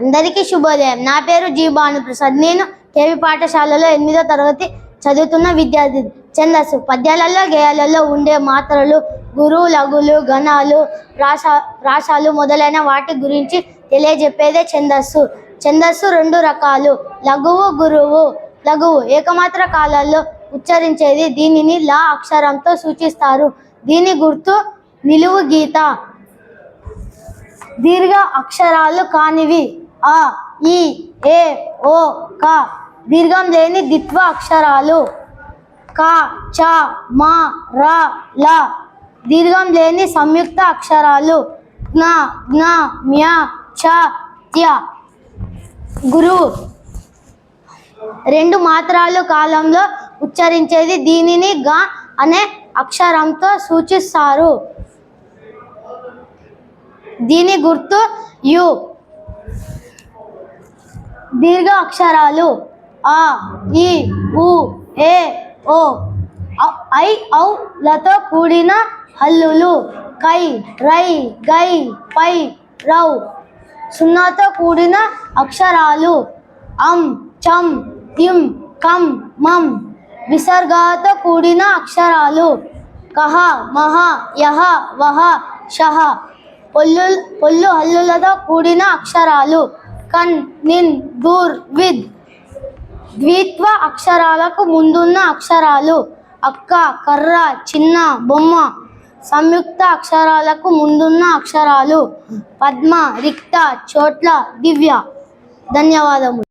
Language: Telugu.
అందరికీ శుభోదయం. నా పేరు జీ భానుప్రసాద్ నేను కేవి పాఠశాలలో ఎనిమిదో తరగతి చదువుతున్న విద్యార్థి ఛందస్సు. పద్యాలలో గేయాలలో ఉండే మాత్రలు గురు లఘులు గణాలు రాసా రాసాలు మొదలైన వాటి గురించి తెలియజెప్పేదే ఛందస్సు. ఛందస్సు రెండు రకాలు. లఘువు గురువు. లఘువు ఏకమాత్ర కాలాల్లో ఉచ్చరించేది దీనిని లా అక్షరంతో సూచిస్తారు. దీని గుర్తు నిలువు గీత. దీర్ఘ అక్షరాలు కానివి. ఆ ఈ ఏ ఓ క దీర్ఘం లేని ద్విత్వ అక్షరాలు. క చ మా ర ల. దీర్ఘం లేని సంయుక్త అక్షరాలు. జ్ఞ జ్ఞ మ్య చ త్య. గురువు రెండు మాత్రాలు కాలంలో ఉచ్చరించేది దీనిని గ అనే అక్షరంతో సూచిస్తారు. దీని గుర్తు యు. దీర్ఘ అక్షరాలు ఆ ఈ ఉ ఏ ఓ ఐ ఔ లతో కూడిన హల్లులు. కై రై గై పై రౌ. సున్నాతో కూడిన అక్షరాలు. అం చం ఇం కం మం. విసర్గాతో కూడిన అక్షరాలు. కహ మహ యహ వహ షహ. పొల్లు పొల్లు హల్లులతో కూడిన అక్షరాలు. కన్ నిన్ దూర్ విద్ ద్విత్వ అక్షరాలకు ముందున్న అక్షరాలు అక్క కర్ర చిన్న బొమ్మ సంయుక్త అక్షరాలకు ముందున్న అక్షరాలు పద్మ రిక్త చోట్ల దివ్య. ధన్యవాదములు.